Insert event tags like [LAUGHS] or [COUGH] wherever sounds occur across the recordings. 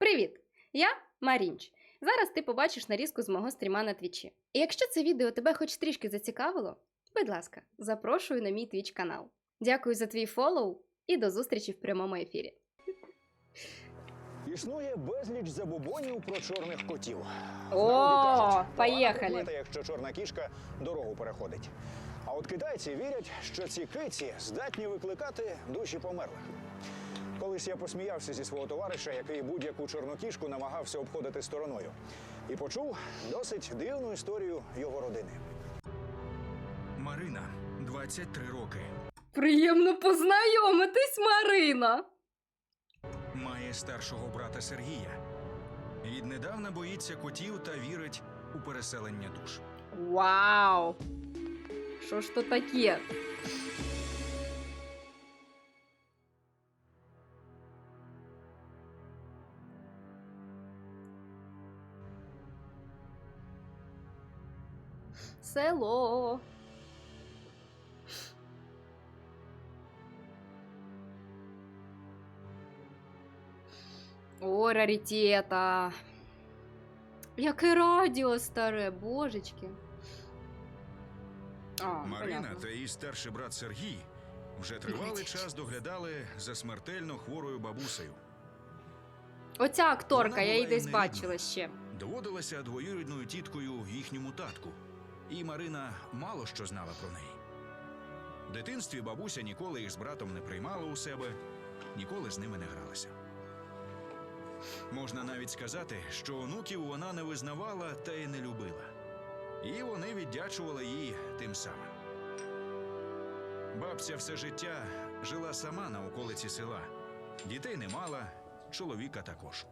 Привіт! Я Марінч. Зараз ти побачиш нарізку з мого стріма на твічі. І якщо це відео тебе хоч трішки зацікавило, будь ласка, запрошую на мій твіч канал. Дякую за твій фолоу і до зустрічі в прямому ефірі. Існує безліч забобонів про чорних котів. О, поїхали. якщо чорна кішка дорогу переходить. А от китайці вірять, що ці киці здатні викликати душі померлих. Колись я посміявся зі свого товариша, який будь-яку чорну кішку намагався обходити стороною, і почув досить дивну історію його родини. Марина, 23 роки. Приємно познайомитись, Марина! Має старшого брата Сергія. Віднедавна боїться котів та вірить у переселення душ. Вау! Що ж то таке? Село. О, раритета. Яке радіо старе, божечки. А, Марина понятно. та її старший брат Сергій вже тривалий час доглядали за смертельно хворою бабусею. Оця акторка, Вона я її була десь бачила ще. Доводилася двоюрідною тіткою їхньому татку, і Марина мало що знала про неї. В дитинстві бабуся ніколи їх з братом не приймала у себе, ніколи з ними не гралася. Можна навіть сказати, що онуків вона не визнавала та й не любила. І вони віддячували їй тим самим. Бабця все життя жила сама на околиці села. Дітей не мала, чоловіка також.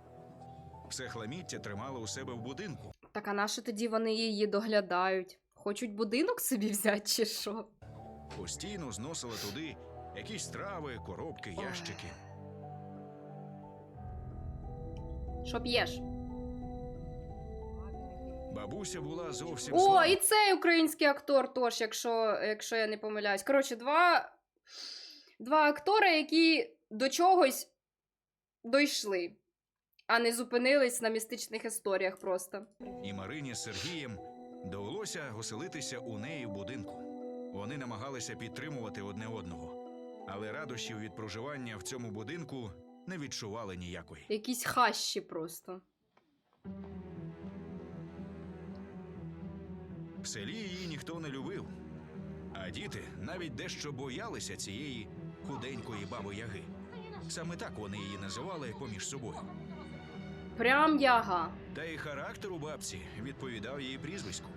Все хламіття тримала у себе в будинку. Так а на тоді вони її доглядають? Хочуть будинок собі взяти чи що? Постійно зносила туди якісь трави, коробки, Ой. ящики. Що п'єш? Бабуся була зовсім О, слаба. і цей український актор теж, якщо, якщо я не помиляюсь. Коротше, два, два актори, які до чогось дійшли, а не зупинились на містичних історіях просто. І Марині з Сергієм довелося оселитися у неї в будинку. Вони намагалися підтримувати одне одного, але радощів від проживання в цьому будинку не відчували ніякої. Якісь хащі просто. В селі її ніхто не любив, а діти навіть дещо боялися цієї худенької баби Яги. Саме так вони її називали поміж собою. Прям яга. Та й характер у бабці відповідав її прізвиську.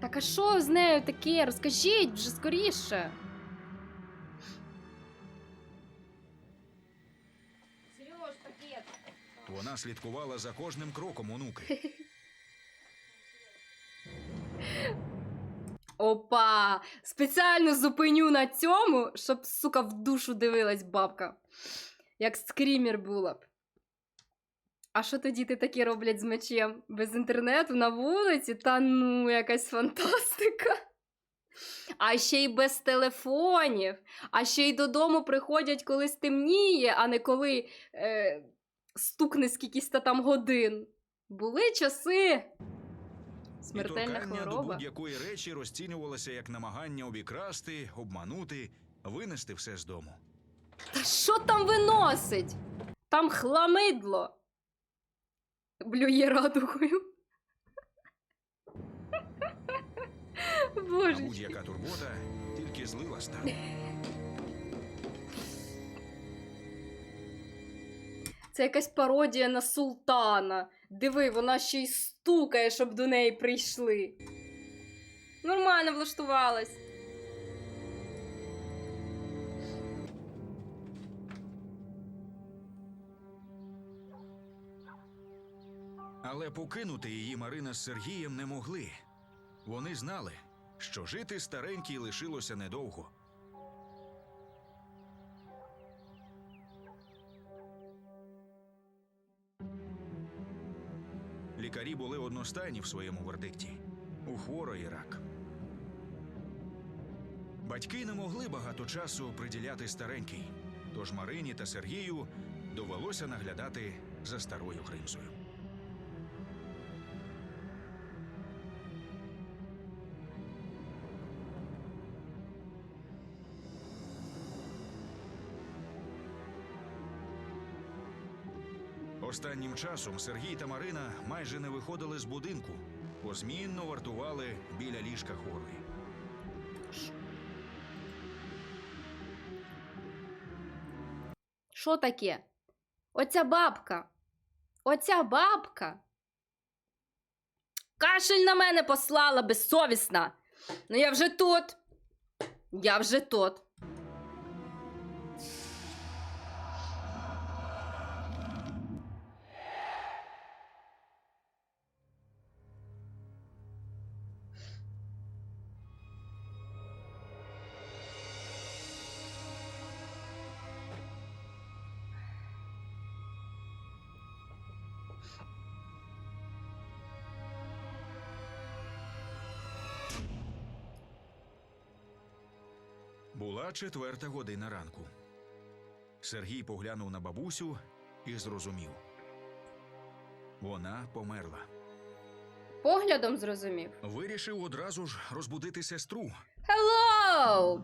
Так а що з нею таке? Розкажіть вже скоріше. Сереж, пакет. Вона слідкувала за кожним кроком онуки. [LAUGHS] Опа! Спеціально зупиню на цьому, щоб, сука, в душу дивилась бабка. Як скрімер була б. А що тоді ти такі роблять з мечем? Без інтернету на вулиці? Та ну, якась фантастика. А ще й без телефонів. А ще й додому приходять, коли стемніє, а не коли е, стукне скількись та там годин. Були часи. Смертельна і торкання до будь-якої речі розцінювалося як намагання обікрасти, обманути, винести все з дому. Та що там виносить? Там хламидло. Блює радугою. [LAUGHS] А Боже. будь-яка турбота тільки злила стан. Це якась пародія на султана. Диви, вона ще й стукає, щоб до неї прийшли. Нормально влаштувалась. Але покинути її Марина з Сергієм не могли. Вони знали, що жити старенькій лишилося недовго. Лікарі були одностайні в своєму вердикті. У хворої рак. Батьки не могли багато часу приділяти старенькій, тож Марині та Сергію довелося наглядати за старою Гринзою. Останнім часом Сергій та Марина майже не виходили з будинку, позмінно вартували біля ліжка хворої. Що таке? Оця бабка. Оця бабка. Кашель на мене послала безсовісна. Ну я вже тут. Я вже тут. Була четверта година ранку. Сергій поглянув на бабусю і зрозумів. Вона померла. Поглядом зрозумів. Вирішив одразу ж розбудити сестру, Hello!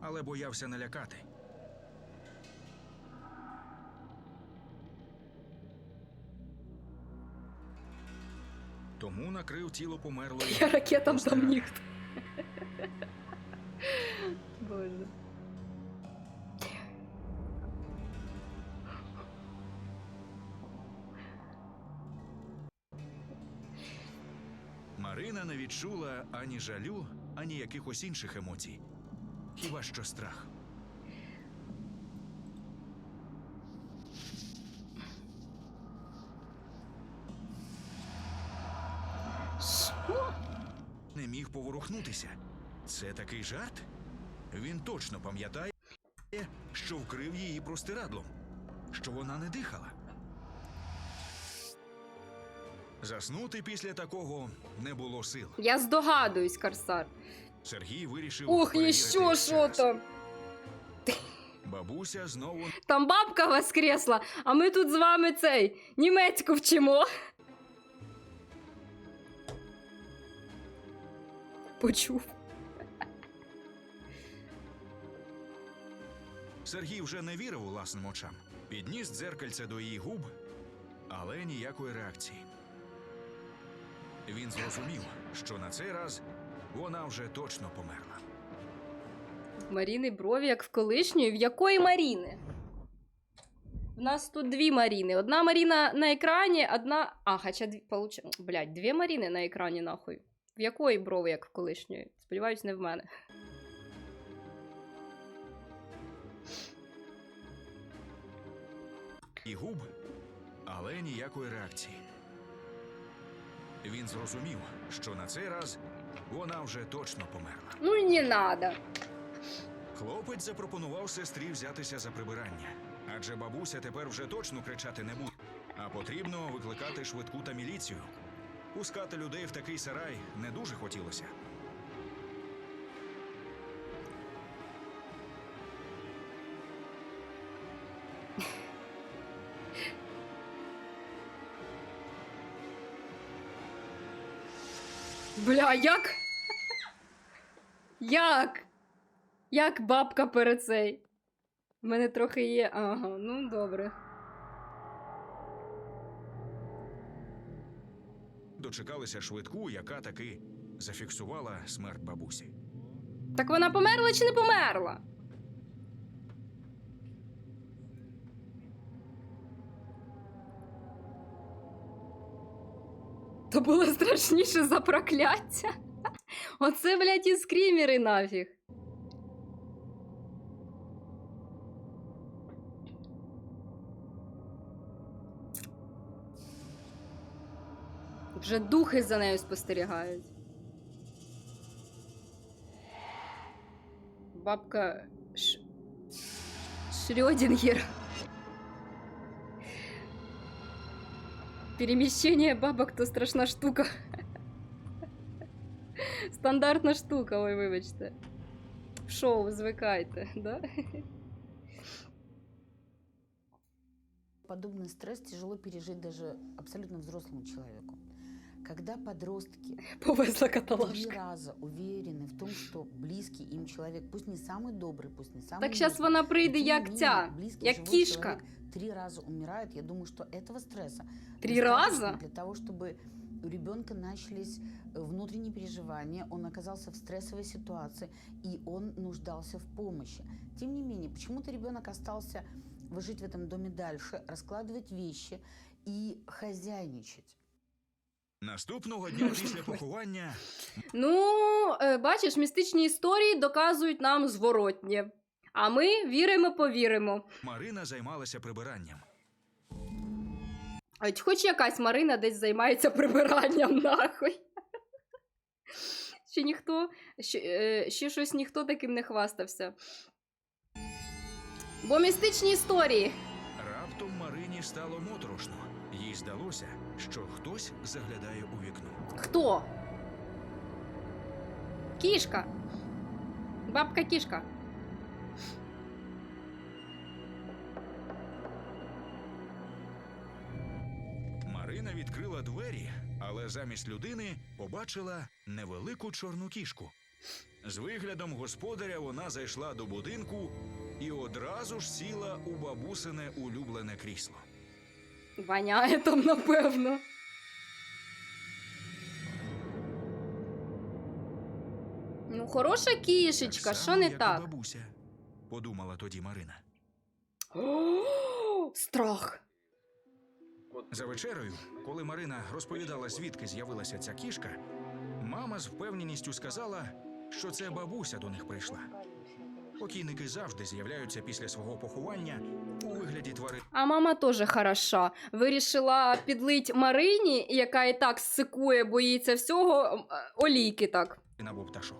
але боявся налякати. Тому накрив тіло померлої. Я [LAUGHS] ракетам там ніхто. Боже. Марина не відчула ані жалю, ані якихось інших емоцій. Хіба що страх. Не міг поворухнутися. Це такий жарт? Він точно пам'ятає, що вкрив її простирадлом, що вона не дихала. Заснути після такого не було сил. Я здогадуюсь, Корсар. Сергій вирішив. Еще ще що раз. то. Бабуся знову Там бабка воскресла, а ми тут з вами цей німецьку вчимо. Почув. Сергій вже не вірив власним очам. Підніс дзеркальце до її губ, але ніякої реакції. Він зрозумів, що на цей раз вона вже точно померла. Маріни брові, як в колишньої. В якої Маріни? У нас тут дві Маріни. Одна Маріна на екрані, одна. А, хоча дві. Получ... Блядь, дві Маріни на екрані, нахуй. В якої брови, як в колишньої? Сподіваюсь, не в мене. І губ, але ніякої реакції. Він зрозумів, що на цей раз вона вже точно померла. Ну і не надо. Хлопець запропонував сестрі взятися за прибирання, адже бабуся тепер вже точно кричати не буде. А потрібно викликати швидку та міліцію. Пускати людей в такий сарай не дуже хотілося. Бля, як? Як? Як бабка перед цей? У мене трохи є. Ага, ну добре. Дочекалися швидку, яка таки зафіксувала смерть бабусі. Так вона померла чи не померла? То було страшніше за прокляття. Оце, блядь, і скрімери нафіг. Вже духи за нею спостерігають. Бабка Ш... Шрёдингер. Перемещение бабок то страшна штука. Стандартна штука, ой, вибачте. шоу, звикайте, да? Подобный стресс тяжело пережить даже абсолютно взрослому человеку. Когда подростки [LAUGHS] три раза уверены в том, что близкий им человек, пусть не самый добрый, пусть не самый Так зараз нежный, вона прийде як ця, як кішка. три раза умирает, я думаю, что этого стресса Три раза? для того, чтобы у ребенка начались э, внутренние переживания, он оказался в стрессовой ситуации, и он нуждался в помощи. Тем не менее, почему-то ребенок остался жить в этом доме дальше, раскладывать вещи и хозяйничать. Наступного дня після поховання Ну, е, бачиш, містичні історії доказують нам зворотнє. А ми віримо, повіримо. Марина займалася прибиранням. От хоч якась Марина десь займається прибиранням, [LAUGHS] нахуй. Ще ніхто, ще, е, ще щось ніхто таким не хвастався. Бо містичні історії. Раптом Марині стало моторошно. Їй здалося, що хтось заглядає у вікно. Хто? Кішка. Бабка кішка. Марина відкрила двері, але замість людини побачила невелику чорну кішку. З виглядом господаря вона зайшла до будинку і одразу ж сіла у бабусине улюблене крісло. Воняє там, напевно. Ну, хороша кішечка, що не як так? бабуся, подумала тоді Марина. О, [GASPS] Страх. За вечерею, коли Марина розповідала, звідки з'явилася ця кішка, мама з впевненістю сказала, що це бабуся до них прийшла. Покійники завжди з'являються після свого поховання у вигляді тварин А мама теж хороша. Вирішила підлить Марині, яка і так сикує, боїться всього, е, олійки так. або пташок.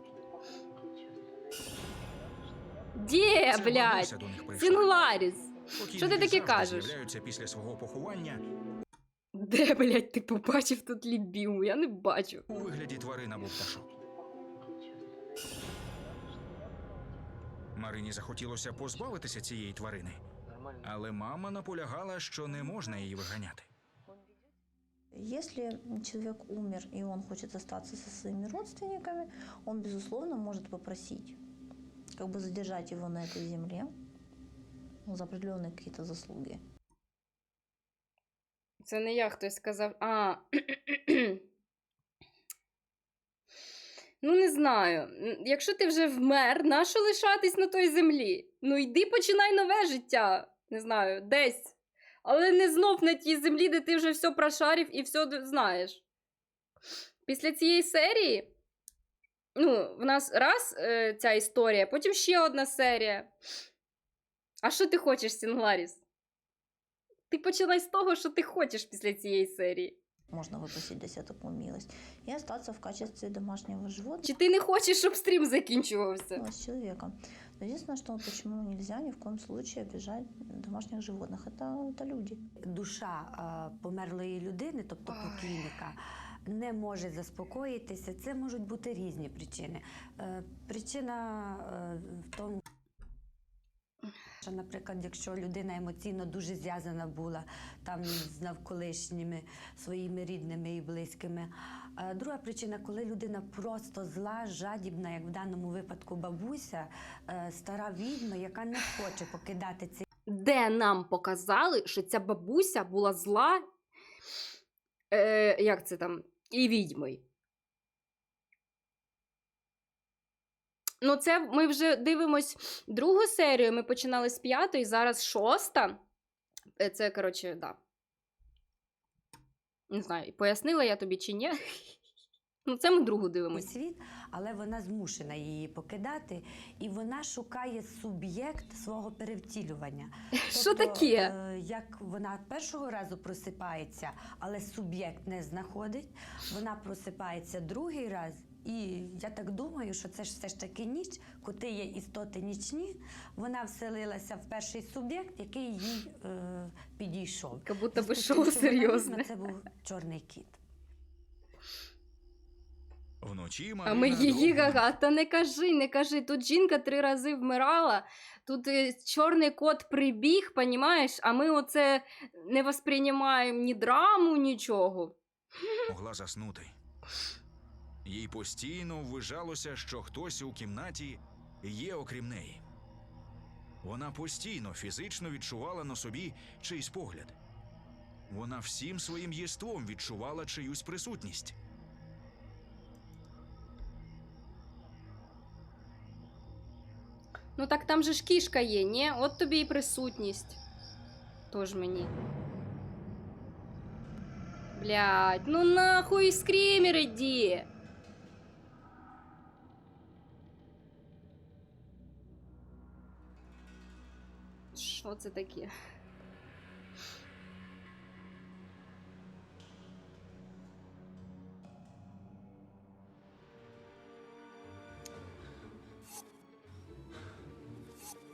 Де, Це блядь? бабуся до них прийшла. Сінгларіс. Покійники Що ти таке завжди кажеш? З'являються після свого поховання Де, блядь, ти побачив тут лібіму? Я не бачу. у вигляді тварин або пташок. Марині захотілося позбавитися цієї тварини, але мама наполягала, що не можна її виганяти. Если человек умер и он хочет остаться со своими родственниками, он, безусловно, может попросить как бы задержать его на этой земле ну, за определенные какие-то заслуги. Це не я хтось сказав. А. Ну, не знаю. Якщо ти вже вмер, нащо лишатись на той землі? Ну, йди починай нове життя. Не знаю, десь. Але не знов на тій землі, де ти вже все прошарив і все знаєш. Після цієї серії. Ну, в нас раз е, ця історія, потім ще одна серія. А що ти хочеш, Сінгларіс? Ти починай з того, що ти хочеш після цієї серії. Можно выпросить для себя такую милость. И остаться в качестве домашнего животного Чи ти не хочеш, щоб стрім закінчувався? с человеком. Но единственное, что почему нельзя ни в коем случае обижать домашних животных. Это, это люди. душа а, померлої людини, тобто Ой. покійника, не може заспокоїтися. Це можуть бути різні причини. Е, Причина е, в тому. що, наприклад, якщо людина емоційно дуже зв'язана була там з навколишніми своїми рідними і близькими. А друга причина, коли людина просто зла, жадібна, як в даному випадку бабуся, е, стара відьма, яка не хоче покидати цей Де нам показали, що ця бабуся була зла. Е, як це там? І відьмою. Ну, це ми вже дивимось другу серію. Ми починали з п'ятої, зараз шоста. Е, Це, коротше, да. Не знаю, пояснила я тобі чи ні. [LAUGHS] Ну, це ми другу дивимось. світ, але вона змушена її покидати, і вона шукає суб'єкт свого перевтілювання. [LAUGHS] Що Тобто, таке? е, Як вона першого разу просипається, але суб'єкт не знаходить, вона просипається другий раз. І я так думаю, що це ж все ж таки ніч, коти є істоти нічні. Вона вселилася в перший суб'єкт, який їй е, підійшов. Як будто би шоу серйозне. Це був чорний кіт. Вночі А ми її довго- гага, та не кажи, не кажи. Тут жінка три рази вмирала, тут е, чорний кот прибіг, понімаєш, а ми оце не восприймаємо ні драму, нічого. могла заснути. Їй постійно ввижалося, що хтось у кімнаті є окрім неї. Вона постійно фізично відчувала на собі чийсь погляд. Вона всім своїм єством відчувала чиюсь присутність. Ну так там же ж кішка є, ні? От тобі і присутність. Тож мені. Блядь, ну нахуй скрімер іди. Що це таке?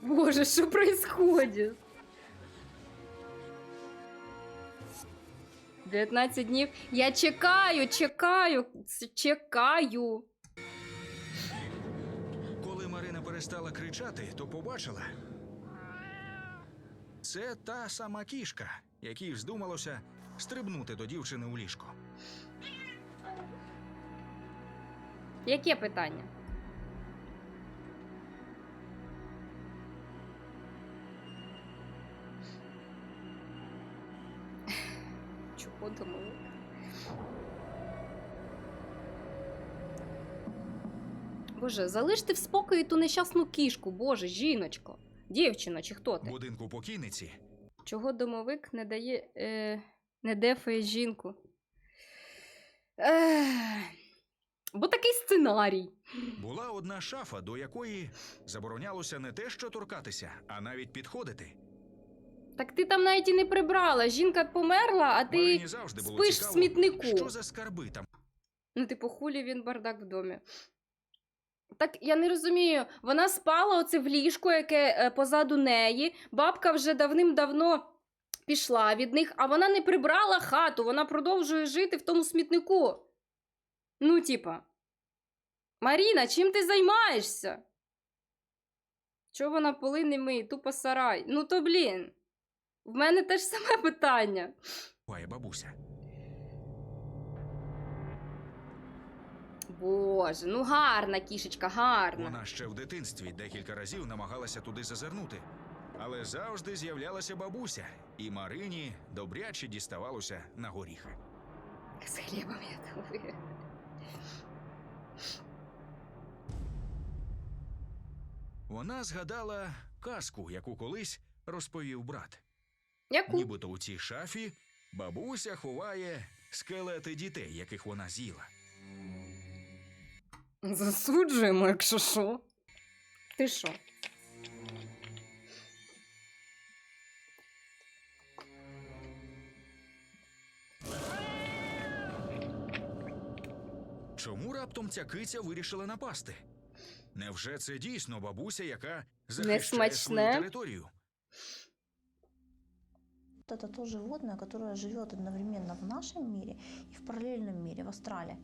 Боже, що происходит? 19 днів. Я чекаю, чекаю, чекаю. Коли Марина перестала кричати, то побачила. Це та сама кішка, якій вздумалося стрибнути до дівчини у ліжко. Яке питання? Чого думали? Боже, залиште в спокої ту нещасну кішку, боже, жіночко, дівчина чи хто ти? будинку покійниці Чого домовик не дає. Е, не дефає жінку? Ех, бо такий сценарій. була одна шафа, до якої заборонялося не те, що торкатися, а навіть підходити. Так ти там навіть і не прибрала. Жінка померла, а ти. Завжди було спиш в цікаво, смітнику. що за скарби там Ну, типу, хулі він бардак в домі. Так я не розумію. Вона спала оце в ліжку, яке е, позаду неї. Бабка вже давним-давно пішла від них, а вона не прибрала хату, вона продовжує жити в тому смітнику. Ну, типа. Маріна, чим ти займаєшся? Чого вона поли не миє, тупо сарай? Ну то блін. В мене теж [LAUGHS] саме питання. буває бабуся. Боже, ну гарна кішечка, гарна. Вона ще в дитинстві декілька разів намагалася туди зазирнути, але завжди з'являлася бабуся, і Марині добряче діставалося на горіхи. З хлібом я там. Вона згадала казку, яку колись розповів брат. Яку? Нібито у цій шафі бабуся ховає скелети дітей, яких вона з'їла. Засуджуємо, якщо що. Ти що? Чому раптом ця киця вирішила напасти? Невже це дійсно бабуся, яка захищає свою Несмачне. територію? Вот это то животное, которое живет одновременно в нашем мире и в параллельном мире, в астрале.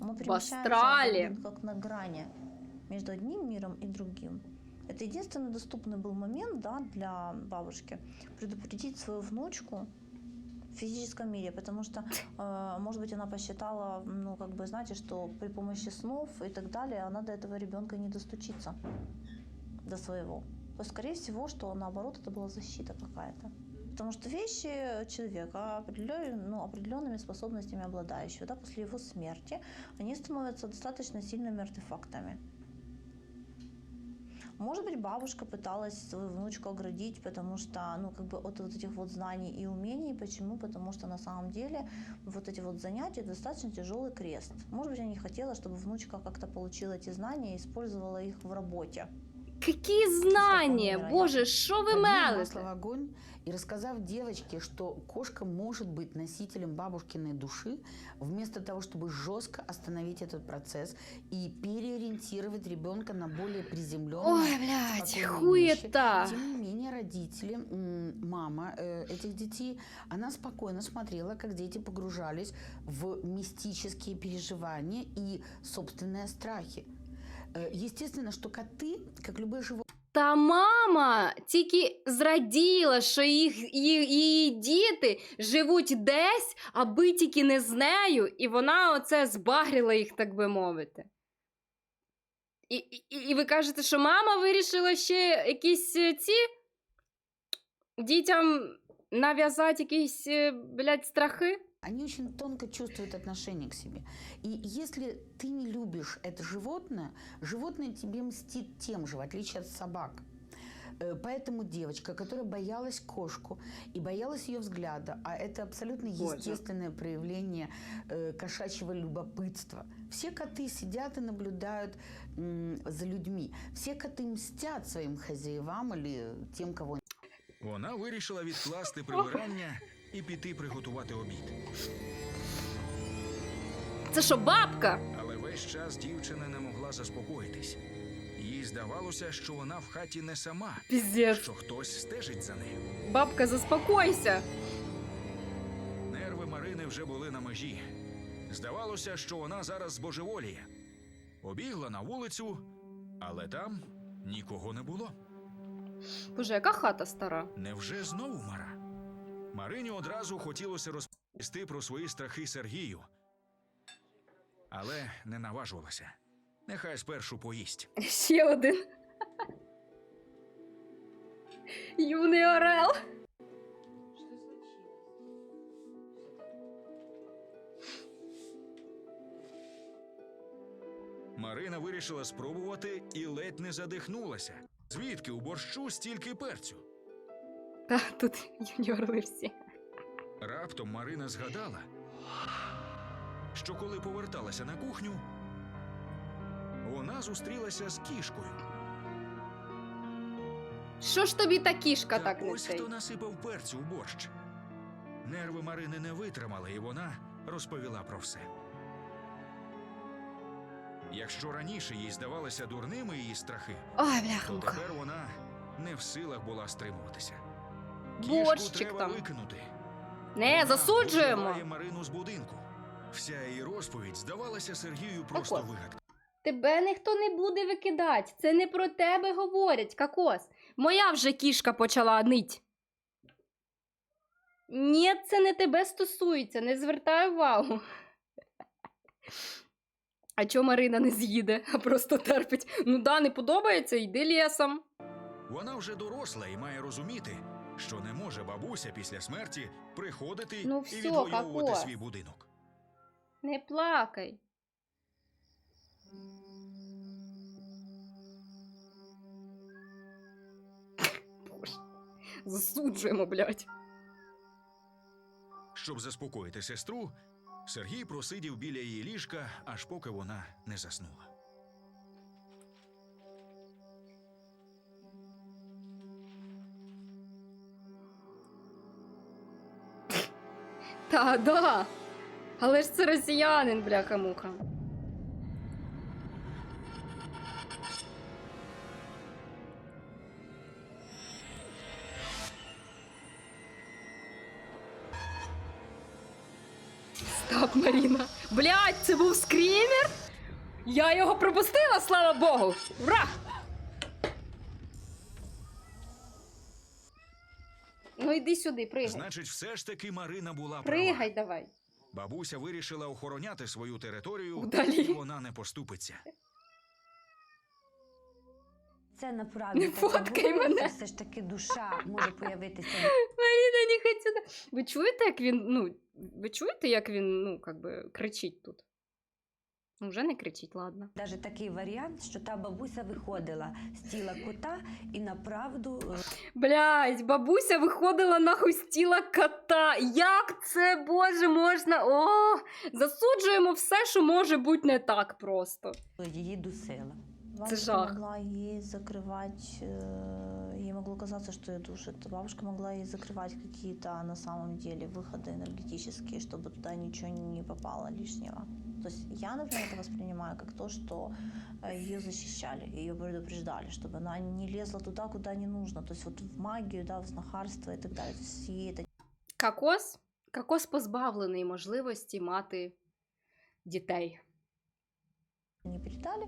Перемещается астрале? как на грани между одним миром и другим. Это единственный доступный был момент да, для бабушки предупредить свою внучку в физическом мире, потому что, [LAUGHS] э, может быть, она посчитала, ну, как бы, знаете, что при помощи снов и так далее она до этого ребенка не достучится, до своего. То скорее всего, что наоборот это была защита какая-то. Потому что вещи человека, ну, определенными способностями обладающего, да, после его смерти, они становятся достаточно сильными артефактами. Может быть, бабушка пыталась свою внучку оградить, потому что, ну, как бы от вот этих вот знаний и умений. Почему? Потому что на самом деле вот эти вот занятия достаточно тяжелый крест. Может быть, она не хотела, чтобы внучка как-то получила эти знания и использовала их в работе. Які знання? Вмирає. Боже, що ви Подлил масло в мелите? огонь и рассказав девочке, что кошка может быть носителем бабушкиной души, вместо того, чтобы жестко остановить этот процесс и переориентировать ребенка на более приземленные, Ой, блядь, спокойные хуєта. вещи, тем не менее родители, м, мама э, этих детей, она спокойно смотрела, как дети погружались в мистические переживания и собственные страхи. Э, Естественно, что коты, как любые животные, Та мама тільки зраділа, що їх, її, її діти живуть десь, аби тільки не з нею, і вона оце збагрила їх, так би мовити. І, і, і ви кажете, що мама вирішила ще якісь е, ці дітям нав'язати якісь, е, блядь, страхи? Они очень тонко чувствуют отношение к себе. И если ты не любишь это животное, животное тебе мстит тем же, в отличие от собак. Э, Поэтому девочка, которая боялась кошку и боялась ее взгляда, а это абсолютно естественное проявление э, кошачьего любопытства. Все коты сидят и наблюдают за людьми. Все коты мстят своим хозяевам или тем, кого Вона вирішила відкласти прибирання [LAUGHS] і піти приготувати обід. Це що, бабка? Але весь час дівчина не могла заспокоїтись. Їй здавалося, що вона в хаті не сама, Піздець. що хтось стежить за нею. Бабка, заспокойся. Нерви Марини вже були на межі. Здавалося, що вона зараз збожеволіє. Побігла на вулицю, але там нікого не було. Боже, яка хата стара? Невже знову Мара? Марині одразу хотілося розповісти про свої страхи Сергію. Але не наважувалася. Нехай спершу поїсть. [LAUGHS] Ще один. Юний Орел. Марина вирішила спробувати і ледь не задихнулася. Звідки у борщу стільки перцю? Та тут юні орли всі. Раптом Марина згадала, що коли поверталася на кухню, вона зустрілася з кішкою. Що ж тобі та кішка Та так не ось цей? хто насипав перцю у борщ. Нерви Марини не витримали, і вона розповіла про все. Якщо раніше їй здавалися дурними її страхи, Ой, то тепер вона не в силах була стримуватися. Борщик там. Не, засуджуємо. Марину з будинку. Вся її розповідь здавалася Сергію просто ось. вигадкою. Тебе ніхто не буде викидати. Це не про тебе говорять, какос. Моя вже кішка почала нить. Ні, це не тебе стосується, не звертай увагу. А чо Марина не з'їде, а просто терпить. Ну да, не подобається, йди лісом. Вона вже доросла і має розуміти, що не може бабуся після смерті приходити Ну і відвоювати Кокос. свій будинок. Не плакай. Боже, Засуджуємо, блядь. Щоб заспокоїти сестру, Сергій просидів біля її ліжка, аж поки вона не заснула. Та, да. Але ж це росіянин, бляха-муха. Стоп, Маріна. Блядь, це був скрімер? Я його пропустила, слава Богу! Ура! Сюди, пригай. Значить, все ж таки Марина була Пригай права. давай. Бабуся вирішила охороняти свою територію, Удалі. і вона не поступиться. Це направді Не таке фоткай мене. все ж таки душа може появитися Маріна, не хочу. Ви чуєте, як він, ну, ви чуєте, як він, ну, как би, кричить тут? Ну, вже не кричить, ладно. навіть такий варіант, що та бабуся виходила з тіла кота і направду Блять, бабуся виходила нахуй з тіла кота. Як це, боже, можна? О, засуджуємо все, що може бути не так просто. її дусила. Бабушка жах. могла ей закрывать, э, ей могло казаться, что ее душит. Бабушка могла ей закрывать какие-то на самом деле выходы энергетические, чтобы туда ничего не попало лишнего. То есть я, например, это воспринимаю как то, что ее защищали, ее предупреждали, чтобы она не лезла туда, куда не нужно. То есть вот в магию, да, в знахарство и так далее. То есть ей это Кокос? Кокос позбавлений можливості мати дітей. не передали,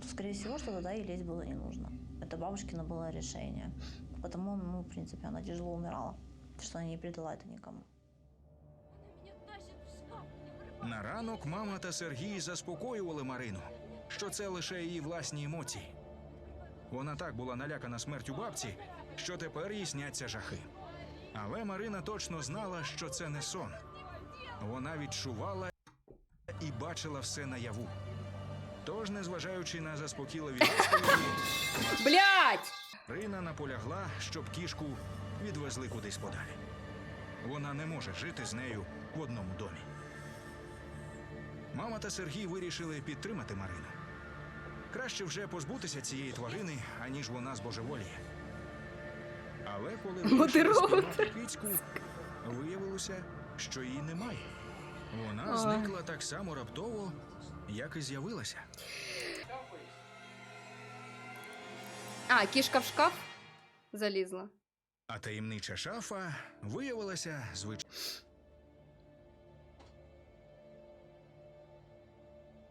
то, скорее всего, что туда ей лезть было не нужно. Это бабушкино было решение. Потому, ну, в принципе, она тяжело умирала, что она не передала это никому. На ранок мама та Сергій заспокоювали Марину, що це лише її власні емоції. Вона так була налякана смертю бабці, що тепер їй сняться жахи. Але Марина точно знала, що це не сон. Вона відчувала і бачила все наяву. Тож, незважаючи на заспокійливі розповіді, [LAUGHS] Блять! Марина наполягла, щоб кішку відвезли кудись подалі. Вона не може жити з нею в одному домі. Мама та Сергій вирішили підтримати Марину. Краще вже позбутися цієї тварини, аніж вона збожеволіє. Але коли вирішили спіймати кицьку, виявилося, що її немає. Вона Ой. зникла так само раптово, як і з'явилася. А, кішка в шкаф залізла. А таємнича шафа виявилася звичайною.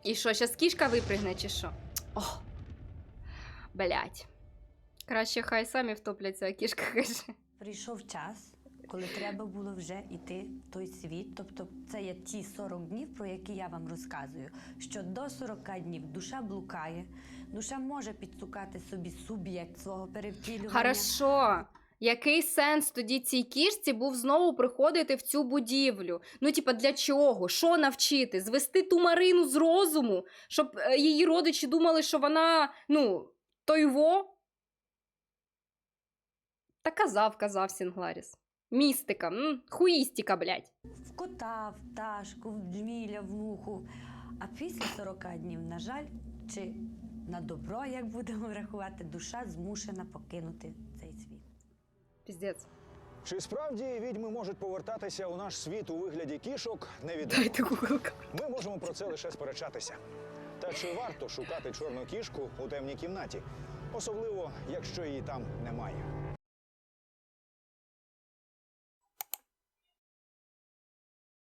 І що, щас кішка випригне, чи що? О! Блять. Краще хай самі втопляться, а кішка каже. Прийшов час, коли треба було вже йти в той світ. Тобто, це є ті 40 днів, про які я вам розказую. Що до 40 днів душа блукає, душа може підсукати собі суб'єкт свого перевтілювання. Хорошо. Який сенс тоді цій кішці був знову приходити в цю будівлю? Ну, типа, для чого? Що навчити? Звести ту Марину з розуму, щоб е, її родичі думали, що вона, ну, той во? Та казав, казав Сінгларіс. Містика, м? хуїстика, блядь. в кота, в пташку, в джміля, в муху. А після 40 днів, на жаль, чи на добро, як будемо рахувати, душа змушена покинути цей світ. Піздець. Чи справді відьми можуть повертатися у наш світ у вигляді кішок, невідомо. Дайте гуглка. Ми можемо про це лише сперечатися. Та чи варто шукати чорну кішку у темній кімнаті, особливо якщо її там немає?